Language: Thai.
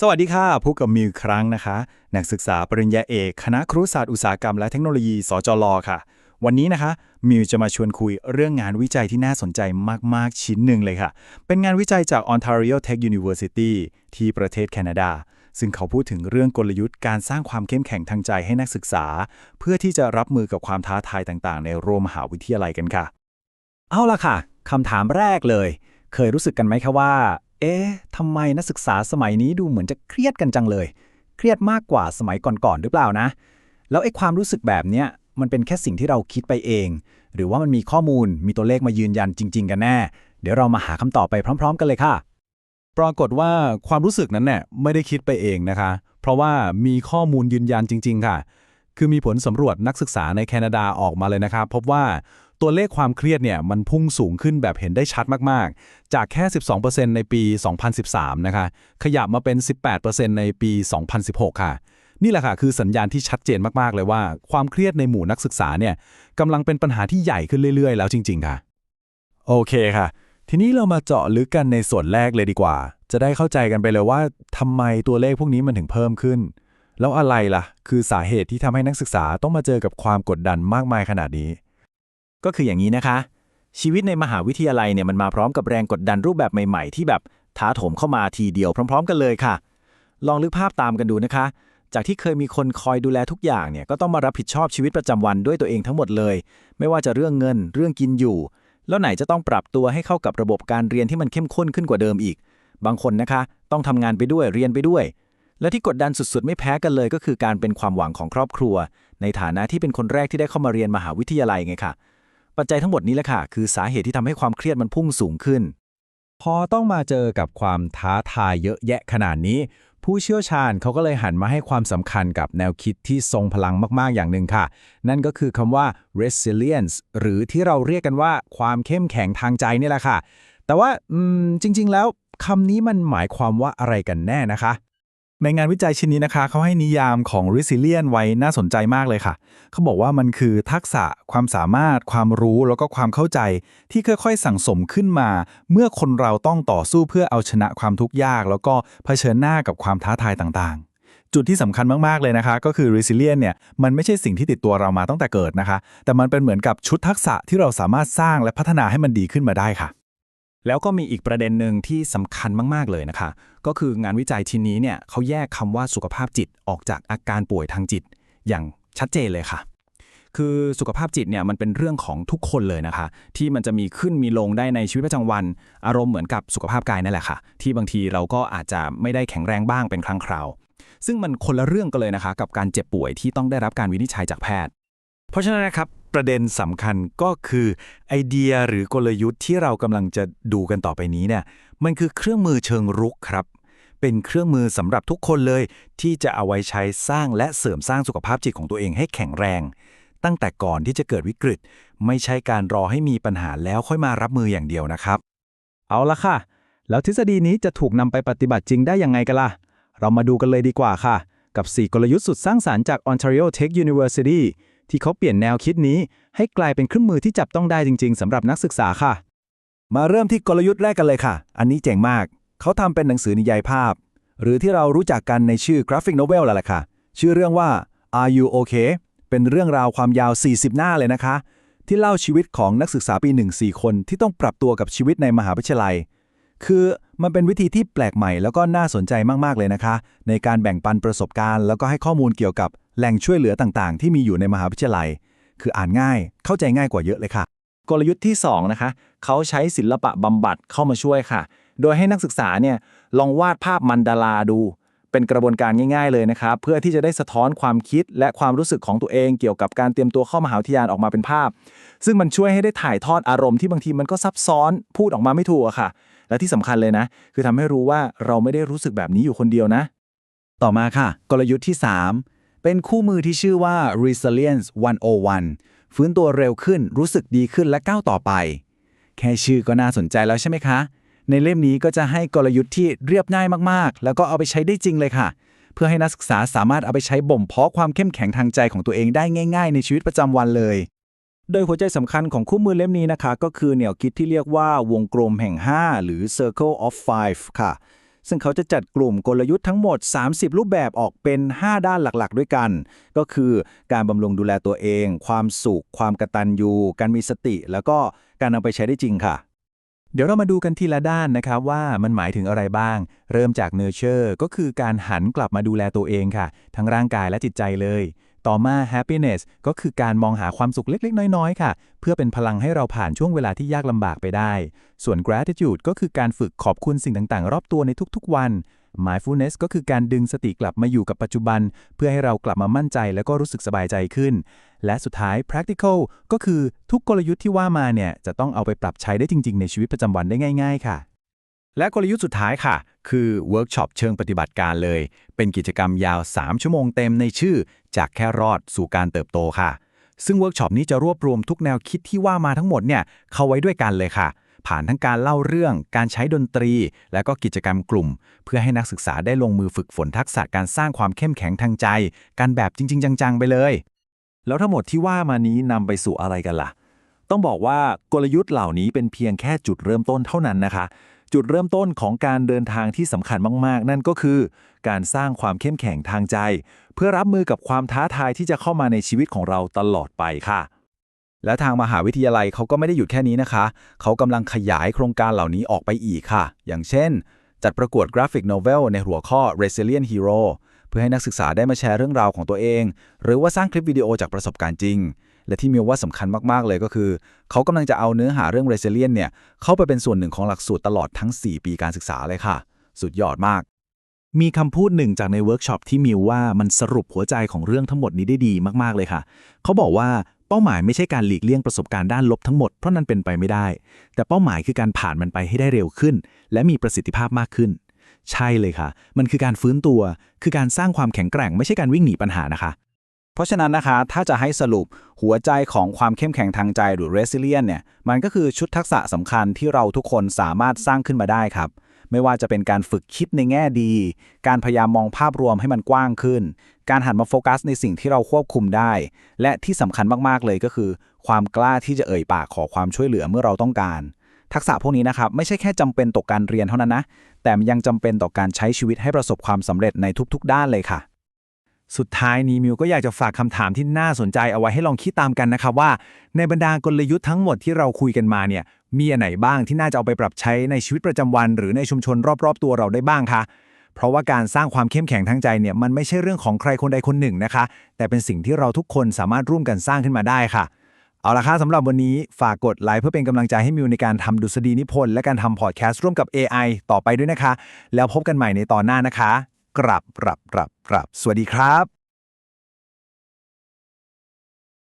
สวัสดีค่ะพบกับมิวครั้งนะคะ นักศึกษาปริญญาเอก คณะครุศาสตร์อุตสาหกรรมและเทคโนโลยี สจลค่ะ วันนี้นะคะ มิวจะมาชวนคุยเรื่องงานวิจัยที่น่าสนใจมาก ๆ ชิ้นหนึ่งเลยค่ะ เป็นงานวิจัยจาก Ontario Tech University ที่ประเทศแคนาดา ซึ่งเขาพูดถึงเรื่องกลยุทธ์การสร้างความเข้มแข็งทางใจให้นักศึกษา เพื่อที่จะรับมือกับความท้าทายต่าง ๆ ในโรงมหาวิทยาลัยกันค่ะ เอาล่ะค่ะคำถามแรกเลย เคยรู้สึกกันไหมคะว่าเอ๊ะทำไมนักศึกษาสมัยนี้ดูเหมือนจะเครียดกันจังเลย เครียดมากกว่าสมัยก่อนๆหรือเปล่านะ แล้วไอ้ความรู้สึกแบบเนี้ยมันเป็นแค่สิ่งที่เราคิดไปเอง หรือว่ามันมีข้อมูลมีตัวเลขมายืนยันจริง ๆ กันแน่ เดี๋ยวเรามาหาคำตอบไปพร้อม ๆ กันเลยค่ะ ปรากฏว่าความรู้สึกนั้นเนี่ยไม่ได้คิดไปเองนะคะ เพราะว่ามีข้อมูลยืนยันจริง ๆ ค่ะ คือมีผลสำรวจนักศึกษาในแคนาดาออกมาเลยนะครับพบว่า ตัวเลขความเครียดเนี่ยมันพุ่งสูงขึ้นแบบเห็นได้ชัดมากๆ จากแค่ 12%ในปี 2013 นะคะ ขยับมาเป็น 18%ในปี 2016 ค่ะ นี่แหละค่ะคือสัญญาณที่ชัดเจนมากๆเลยว่า ความเครียดในหมู่นักศึกษาเนี่ยกำลังเป็นปัญหาที่ใหญ่ขึ้นเรื่อย ๆ แล้วจริง ๆ ค่ะ โอเคค่ะ ทีนี้เรามาเจาะลึกกันในส่วนแรกเลยดีกว่า จะได้เข้าใจกันไปเลยว่าทำไมตัวเลขพวกนี้มันถึงเพิ่มขึ้นแล้วอะไรล่ะ คือสาเหตุที่ทำให้นักศึกษาต้องมาเจอกับความกดดันมากมายขนาดนี้ ก็คืออย่างนี้นะคะ ชีวิตในมหาวิทยาลัยเนี่ยมันมาพร้อมกับแรงกดดันรูปแบบใหม่ๆ ที่แบบท้าโถมเข้ามาทีเดียวพร้อม ๆ กันเลยค่ะ ลองนึกภาพตามกันดูนะคะ จากที่เคยมีคนคอยดูแลทุกอย่างเนี่ยก็ต้องมารับผิดชอบชีวิตประจำวันด้วยตัวเองทั้งหมดเลย ไม่ว่าจะเรื่องเงินเรื่องกินอยู่ แล้วไหนจะต้องปรับตัวให้เข้ากับระบบการเรียนที่มันเข้มข้นขึ้นกว่าเดิมอีก บางคนนะคะ ต้องทำงานไปด้วยเรียนไปด้วยและที่กดดันสุดๆ ไม่แพ้กันเลยก็คือการเป็นความหวังของครอบครัว ในฐานะที่เป็นคนแรกที่ได้เข้ามาเรียนมหาวิทยาลัยไงค่ะ ปัจจัยทั้งหมดนี้แหละค่ะ คือสาเหตุที่ทำให้ความเครียดมันพุ่งสูงขึ้น พอต้องมาเจอกับความท้าทายเยอะแยะขนาดนี้ ผู้เชี่ยวชาญเขาก็เลยหันมาให้ความสำคัญกับแนวคิดที่ทรงพลังมาก ๆ อย่างหนึ่งค่ะ นั่นก็คือคำว่า resilience หรือที่เราเรียกกันว่าความเข้มแข็งทางใจนี่แหละค่ะ แต่ว่าจริง ๆ แล้วคำนี้มันหมายความว่าอะไรกันแน่นะคะ ในงานวิจัยชิ้นนี้นะคะเขาให้นิยามของ resilient ไว้น่าสนใจมากเลยค่ะ เขาบอกว่ามันคือทักษะความสามารถ ความรู้แล้วก็ความเข้าใจ ที่ค่อยๆ สั่งสมขึ้นมา เมื่อคนเราต้องต่อสู้เพื่อเอาชนะความทุกข์ยาก แล้วก็เผชิญหน้ากับความท้าทายต่างๆจุดที่สำคัญมาก ๆ เลยนะคะ ก็คือ resilient เนี่ยมันไม่ใช่สิ่งที่ติดตัวเรามาตั้งแต่เกิดนะคะ แต่มันเป็นเหมือนกับชุดทักษะที่เราสามารถสร้างและพัฒนาให้มันดีขึ้นมาได้ค่ะ แล้วก็มีอีกประเด็นหนึ่งที่สำคัญมาก ๆ เลยนะคะ ก็คืองานวิจัยชิ้นนี้เนี่ยเขาแยกคำว่าสุขภาพจิตออกจากอาการป่วยทางจิต อย่างชัดเจนเลยค่ะ คือสุขภาพจิตเนี่ยมันเป็นเรื่องของทุกคนเลยนะคะ ที่มันจะมีขึ้นมีลงได้ในชีวิตประจำวัน อารมณ์เหมือนกับสุขภาพกายนั่นแหละค่ะ ที่บางทีเราก็อาจจะไม่ได้แข็งแรงบ้างเป็นครั้งคราว ซึ่งมันคนละเรื่องกันเลยนะคะ กับการเจ็บป่วยที่ต้องได้รับการวินิจฉัยจากแพทย์ เพราะฉะนั้นนะครับ ประเด็นสำคัญก็คือไอเดียหรือกลยุทธ์ที่เรากำลังจะดูกันต่อไปนี้เนี่ยมันคือเครื่องมือเชิงรุกครับ เป็นเครื่องมือสำหรับทุกคนเลย ที่จะเอาไว้ใช้สร้างและเสริมสร้างสุขภาพจิตของตัวเองให้แข็งแรง ตั้งแต่ก่อนที่จะเกิดวิกฤต ไม่ใช่การรอให้มีปัญหาแล้วค่อยมารับมืออย่างเดียวนะครับ เอาละค่ะ แล้วทฤษฎีนี้จะถูกนำไปปฏิบัติจริงได้ยังไงกันล่ะ เรามาดูกันเลยดีกว่าค่ะ กับ 4 กลยุทธ์สุดสร้างสารรค์จาก Ontario Tech University ที่เขาเปลี่ยนแนวคิดนี้ ให้กลายเป็นเครื่องมือที่จับต้องได้จริง ๆสำหรับนักศึกษาค่ะ มาเริ่มที่กลยุทธ์แรกกันเลยค่ะ อันนี้เจ๋งมาก เขาทำเป็นหนังสือนิยายภาพ หรือที่เรารู้จักกันในชื่อกราฟิกโนเวลแล้วแหละค่ะ ชื่อเรื่องว่า Are You Okay เป็นเรื่องราวความยาว 40 หน้าเลยนะคะ ที่เล่าชีวิตของนักศึกษาปี 1 4 คนที่ต้องปรับตัวกับชีวิตในมหาวิทยาลัย คือมันเป็นวิธีที่แปลกใหม่แล้วก็น่าสนใจมากๆเลยนะคะ ในการแบ่งปันประสบการณ์ แล้วก็ให้ข้อมูลเกี่ยวกับ แหล่งช่วยเหลือต่างๆ ที่มีอยู่ในมหาวิทยาลัย คืออ่านง่ายเข้าใจง่ายกว่าเยอะเลยค่ะ กลยุทธ์ที่2นะคะเขาใช้ศิลปะบำบัดเข้ามาช่วยค่ะ โดยให้นักศึกษาเนี่ยลองวาดภาพมันดาราดู เป็นกระบวนการง่าย ๆ เลยนะครับเพื่อที่จะได้สะท้อนความคิดและความรู้สึกของตัวเองเกี่ยวกับการเตรียมตัวเข้ามหาวิทยาลัยออกมาเป็นภาพ ซึ่งมันช่วยให้ได้ถ่ายทอดอารมณ์ที่บางทีมันก็ซับซ้อนพูดออกมาไม่ถูกอะค่ะ และที่สำคัญเลยนะ คือทำให้รู้ว่าเราไม่ได้รู้สึกแบบนี้อยู่คนเดียวนะ ต่อมาค่ะ กลยุทธ์ที่ 3 เป็นคู่มือที่ชื่อว่า Resilience 101 ฟื้นตัวเร็วขึ้นรู้สึกดีขึ้นและก้าวต่อไป แค่ชื่อก็น่าสนใจแล้วใช่ไหมคะ ในเล่มนี้ก็จะให้กลยุทธ์ที่เรียบง่ายมากๆ แล้วก็เอาไปใช้ได้จริงเลยค่ะ เพื่อให้นักศึกษาสามารถเอาไปใช้บ่มเพาะความเข้มแข็งทางใจของตัวเองได้ง่าย ๆ ในชีวิตประจำวันเลย โดยหัวใจสำคัญของคู่มือเล่มนี้นะคะ ก็คือแนวคิดที่เรียกว่าวงกลมแห่ง 5 หรือ Circle of Five ค่ะ ซึ่งเขาจะจัดกลุ่มกลยุทธ์ทั้งหมด 30 รูปแบบออกเป็น 5 ด้านหลักๆ ด้วยกัน ก็คือการบำรุงดูแลตัวเอง ความสุข ความกตัญญูการมีสติ แล้วก็การนำไปใช้ได้จริงค่ะ เดี๋ยวเรามาดูกันทีละด้านนะครับว่ามันหมายถึงอะไรบ้าง เริ่มจาก nurture ก็คือการหันกลับมาดูแลตัวเองค่ะ ทั้งร่างกายและจิตใจเลย ต่อมา happiness ก็คือการมองหาความสุขเล็กๆ น้อยๆ ค่ะ เพื่อเป็นพลังให้เราผ่านช่วงเวลาที่ยากลำบากไปได้ ส่วน gratitude ก็คือการฝึกขอบคุณสิ่งต่างๆ รอบตัวในทุกๆ วัน mindfulness ก็คือการดึงสติกลับมาอยู่กับปัจจุบัน เพื่อให้เรากลับมามั่นใจแล้วก็รู้สึกสบายใจขึ้น และสุดท้าย practical ก็คือทุกกลยุทธ์ที่ว่ามาเนี่ยจะต้องเอาไปปรับใช้ได้จริง ๆ ในชีวิตประจำวันได้ง่าย ๆ ค่ะ และกลยุทธ์สุดท้ายค่ะ คือเวิร์กช็อปเชิงปฏิบัติการเลย เป็นกิจกรรมยาว 3 ชั่วโมงเต็มในชื่อ จากแค่รอดสู่การเติบโตค่ะ ซึ่งเวิร์กช็อปนี้จะรวบรวมทุกแนวคิดที่ว่ามาทั้งหมดเนี่ยเข้าไว้ด้วยกันเลยค่ะ ผ่านทั้งการเล่าเรื่อง การใช้ดนตรี และก็กิจกรรมกลุ่ม เพื่อให้นักศึกษาได้ลงมือฝึกฝนทักษะการสร้างความเข้มแข็งทางใจ การแบบจริง ๆ จังๆ ไปเลย แล้วทั้งหมดที่ว่ามานี้นำไปสู่อะไรกันล่ะ ต้องบอกว่ากลยุทธ์เหล่านี้เป็นเพียงแค่จุดเริ่มต้นเท่านั้นนะคะ จุดเริ่มต้นของการเดินทางที่สำคัญมาก ๆ นั่นก็คือ การสร้างความเข้มแข็งทางใจ เพื่อรับมือกับความท้าทายที่จะเข้ามาในชีวิตของเราตลอดไปค่ะ และทางมหาวิทยาลัยเขาก็ไม่ได้หยุดแค่นี้นะคะ เขากำลังขยายโครงการเหล่านี้ออกไปอีกค่ะ อย่างเช่น จัดประกวดกราฟิกโนเวลในหัวข้อ Resilient Hero เพื่อให้นักศึกษาได้มาแชร์เรื่องราวของตัวเอง หรือว่าสร้างคลิปวิดีโอจากประสบการณ์จริง และที่มิวว่าสำคัญมากๆเลยก็คือ เขากำลังจะเอาเนื้อหาเรื่อง Resilient เนี่ยเข้าไปเป็นส่วนหนึ่งของหลักสูตรตลอดทั้ง 4 ปีการศึกษาเลยค่ะ สุดยอดมาก มีคำพูดหนึ่งจากในเวิร์กช็อปที่มิวว่ามันสรุปหัวใจของเรื่องทั้งหมดนี้ได้ดีมากๆเลยค่ะ เขาบอกว่าเป้าหมายไม่ใช่การหลีกเลี่ยงประสบการณ์ด้านลบทั้งหมดเพราะนั้นเป็นไปไม่ได้ แต่เป้าหมายคือการผ่านมันไปให้ได้เร็วขึ้น และมีประสิทธิภาพมากขึ้น ใช่เลยค่ะ มันคือการฟื้นตัว คือการสร้างความแข็งแกร่ง ไม่ใช่การวิ่งหนีปัญหานะคะ เพราะฉะนั้นนะคะ ถ้าจะให้สรุปหัวใจของความเข้มแข็งทางใจหรือ resilient เนี่ย มันก็คือชุดทักษะสำคัญที่เราทุกคนสามารถสร้างขึ้นมาได้ครับ ไม่ว่าจะเป็นการฝึกคิดในแง่ดี การพยายามมองภาพรวมให้มันกว้างขึ้น การหันมาโฟกัสในสิ่งที่เราควบคุมได้ และที่สำคัญมากๆเลยก็คือ ความกล้าที่จะเอ่ยปากขอความช่วยเหลือเมื่อเราต้องการ ทักษะพวกนี้นะครับไม่ใช่แค่จำเป็นต่อการเรียนเท่านั้นนะ แต่ยังจำเป็นต่อการใช้ชีวิตให้ประสบความสำเร็จในทุก ๆ ด้านเลยค่ะ สุดท้ายนี้มิวก็อยากจะฝากคำถามที่น่าสนใจเอาไว้ให้ลองคิดตามกันนะครับว่า ในบรรดากลยุทธ์ทั้งหมดที่เราคุยกันมาเนี่ยมีอันไหนบ้างที่น่าจะเอาไปปรับใช้ในชีวิตประจำวัน หรือในชุมชนรอบๆ ตัวเราได้บ้างคะเพราะว่าการสร้างความเข้มแข็งทางใจเนี่ยมันไม่ใช่เรื่องของใครคนใดคนหนึ่งนะคะ แต่เป็นสิ่งที่เราทุกคนสามารถร่วมกันสร้างขึ้นมาได้ค่ะ เอาละค่ะสำหรับวันนี้ฝากกดไลค์เพื่อเป็นกำลังใจให้มิวในการทำดุษฎีนิพนธ์และการทำพอดแคสต์ร่วมกับ AI ต่อไปด้วยนะคะ แล้วพบกันใหม่ในตอนหน้านะคะ กรับกรับกรับกรับสวัสดีครับ